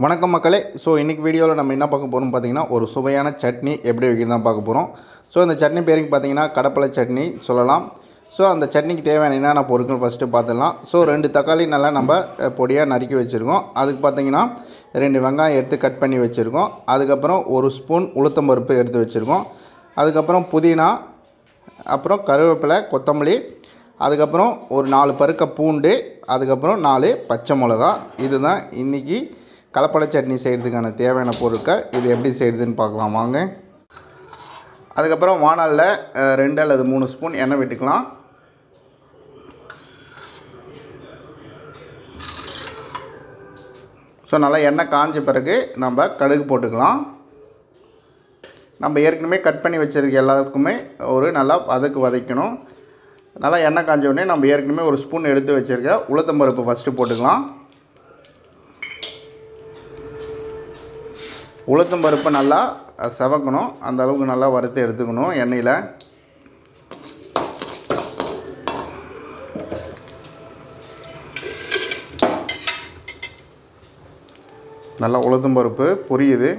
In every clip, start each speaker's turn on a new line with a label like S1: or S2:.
S1: வணக்கம் மக்களே. ஸோ இன்றைக்கி வீடியோவில் நம்ம என்ன பார்க்க போகிறோம் பார்த்தீங்கன்னா ஒரு சுவையான சட்னி எப்படி வைக்கிறது தான் பார்க்க போகிறோம் ஸோ இந்த சட்னி பேருக்கு பார்த்தீங்கன்னா கடப்பலை சட்னி சொல்லலாம். ஸோ அந்த சட்னிக்கு தேவையான என்னென்ன பொருட்கள் ஃபஸ்ட்டு பார்த்துடலாம். ஸோ ரெண்டு தக்காளி நல்லா நம்ம பொடியாக நறுக்கி வச்சுருக்கோம். அதுக்கு பார்த்தீங்கன்னா ரெண்டு வெங்காயம் எடுத்து கட் பண்ணி வச்சுருக்கோம். அதுக்கப்புறம் ஒரு ஸ்பூன் உளுத்தம் பருப்பு எடுத்து வச்சுருக்கோம். அதுக்கப்புறம் புதினா அப்புறம் கருவேப்பிலை கொத்தமல்லி அதுக்கப்புறம் ஒரு நாலு பருக்க பூண்டு அதுக்கப்புறம் நாலு பச்சை மிளகா. இதுதான் இன்றைக்கி கலப்படை சட்னி செய்கிறதுக்கான தேவையான பொருட்கள் இது எப்படி செய்கிறதுன்னு பார்க்கலாம் வாங்க. அதுக்கப்புறம் வானலில் ரெண்டு அல்லது மூணு ஸ்பூன் எண்ணெய் விட்டுக்கலாம். ஸோ நல்லா எண்ணெய் காஞ்ச பிறகு நம்ம கடுகு போட்டுக்கலாம். நம்ம ஏற்கனவே கட் பண்ணி வச்சிருக்க எல்லாத்துக்குமே ஒரு நல்லா வதக்கு வதைக்கணும். நல்லா எண்ணெய் காஞ்ச உடனே நம்ம ஏற்கனவே ஒரு ஸ்பூன் எடுத்து வச்சுருக்க உளுத்தம்பருப்பு ஃபஸ்ட்டு போட்டுக்கலாம். உளுத்தம் பருப்பு நல்லா செவக்கணும். அந்த அளவுக்கு நல்லா வறுத்து எடுத்துக்கணும் எண்ணெயில். நல்லா உளுத்தம்பருப்பு பொரியுது.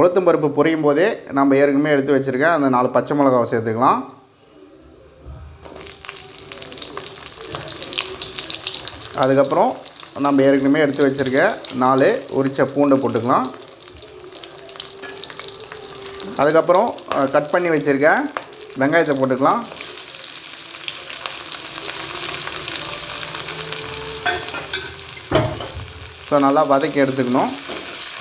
S1: உளுத்தம் பருப்பு பொரியும் போதே நம்ம ஏற்கனவே எடுத்து வச்சுருக்கேன் அந்த நாலு பச்சை மிளகாவை சேர்த்துக்கலாம். அதுக்கப்புறம் நம்ம ஏற்கனவே எடுத்து வச்சுருக்க நாலு உரிச்ச பூண்டை போட்டுக்கலாம். அதுக்கப்புறம் கட் பண்ணி வச்சுருக்க வெங்காயத்தை போட்டுக்கலாம். ஸோ நல்லா வதக்கி எடுத்துக்கணும்.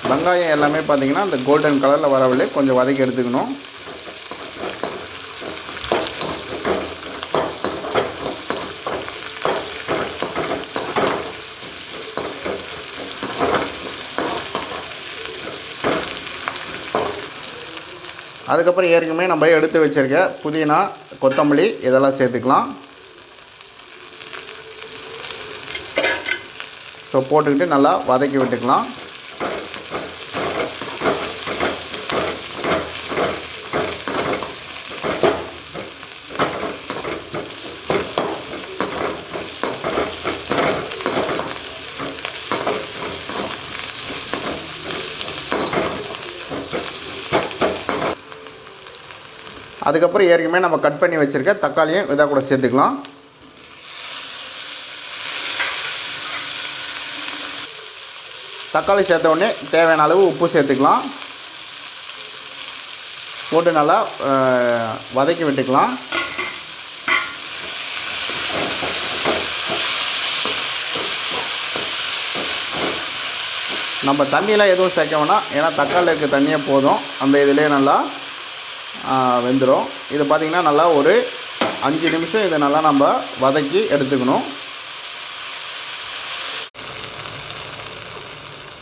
S1: வெங்காயம் எல்லாமே பார்த்தீங்கன்னா அந்த கோல்டன் கலரில் வரவில்லை கொஞ்சம் வதக்கி எடுத்துக்கணும். அதுக்கப்புறம் ஏற்கனவே நம்ம எடுத்து வச்சுருக்க புதினா கொத்தமல்லி இதெல்லாம் சேர்த்துக்கலாம். ஸோ போட்டுக்கிட்டு நல்லா வதக்கி விட்டுக்கலாம். அதுக்கப்புறம் ஏற்கனவே நம்ம கட் பண்ணி வச்சுருக்க தக்காளியும் இதாக கூட சேர்த்துக்கலாம். தக்காளி சேர்த்த உடனே தேவையான அளவு உப்பு சேர்த்துக்கலாம். போட்டு நல்லா வதக்கி விட்டுக்கலாம். நம்ம தண்ணியெலாம் எதுவும் சேர்க்க வேணாம். ஏன்னா தக்காளி இருக்க தண்ணியே போதும். அந்த இதிலே நல்லா வெந்துடும் இது பார்த்திங்கன்னா நல்லா ஒரு அஞ்சு நிமிஷம் இதை நல்லா நம்ம வதக்கி எடுத்துக்கணும்.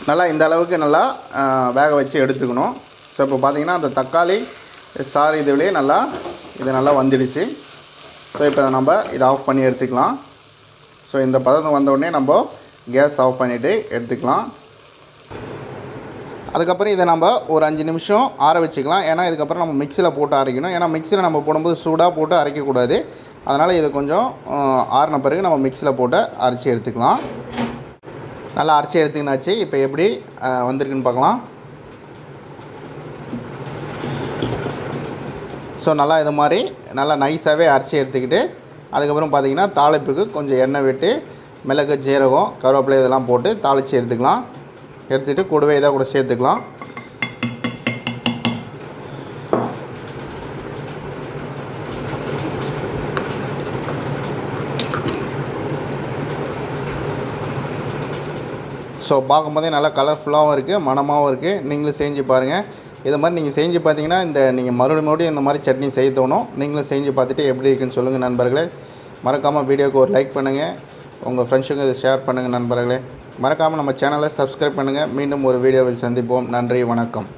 S1: நல்லா இந்த அளவுக்கு நல்லா வேக வச்சு எடுத்துக்கணும். ஸோ இப்போ பார்த்திங்கன்னா அந்த தக்காளி சாறு இதுலேயே நல்லா இது நல்லா வந்துடுச்சு. ஸோ இப்போ நம்ம இதை ஆஃப் பண்ணி எடுத்துக்கலாம். ஸோ இந்த பதம் வந்தோடனே நம்ம கேஸ் ஆஃப் பண்ணிவிட்டு எடுத்துக்கலாம். அதுக்கப்புறம் இதை நம்ம ஒரு அஞ்சு நிமிஷம் ஆற வச்சுக்கலாம். ஏன்னா இதுக்கப்புறம் நம்ம மிக்சியில் போட்டு அரைக்கணும். ஏன்னா மிக்சியில் நம்ம போடும்போது சூடாக போட்டு அரைக்கக்கூடாது. அதனால் இது கொஞ்சம் ஆறின பிறகு நம்ம மிக்சியில் போட்டு அரைச்சி எடுத்துக்கலாம். நல்லா அரைச்சி எடுத்துக்கினாச்சு. இப்போ எப்படி வந்திருக்குன்னு பார்க்கலாம். ஸோ நல்லா இது மாதிரி நல்லா நைஸாகவே அரைச்சி எடுத்துக்கிட்டு அதுக்கப்புறம் பார்த்திங்கன்னா தாளிப்புக்கு கொஞ்சம் எண்ணெய் விட்டு மிளகு ஜீரகம் கருவேப்பிலை இதெல்லாம் போட்டு தாளித்து எடுத்துக்கலாம். எடுத்துகிட்டு கூடவே இதை கூட சேர்த்துக்கலாம். ஸோ பார்க்கும்போதே நல்லா கலர்ஃபுல்லாகவும் இருக்குது மனமாகவும் இருக்குது நீங்களும் செஞ்சு பாருங்கள் இது மாதிரி நீங்கள் செஞ்சு பார்த்தீங்கன்னா இந்த நீங்கள் மறுபடியும் மறுபடியும் இந்த மாதிரி சட்னி செய்ய தோணும். நீங்களும் செஞ்சு பார்த்துட்டு எப்படி இருக்குன்னு சொல்லுங்கள் நண்பர்களே. மறக்காமல் வீடியோவுக்கு ஒரு லைக் பண்ணுங்கள் உங்கள் ஃப்ரெண்ட்ஸுக்கு இதை ஷேர் பண்ணுங்கள் நண்பர்களே. மறக்காமல் நம்ம சேனலை சப்ஸ்கிரைப் பண்ணுங்கள் மீண்டும் ஒரு வீடியோவில் சந்திப்போம். நன்றி வணக்கம்.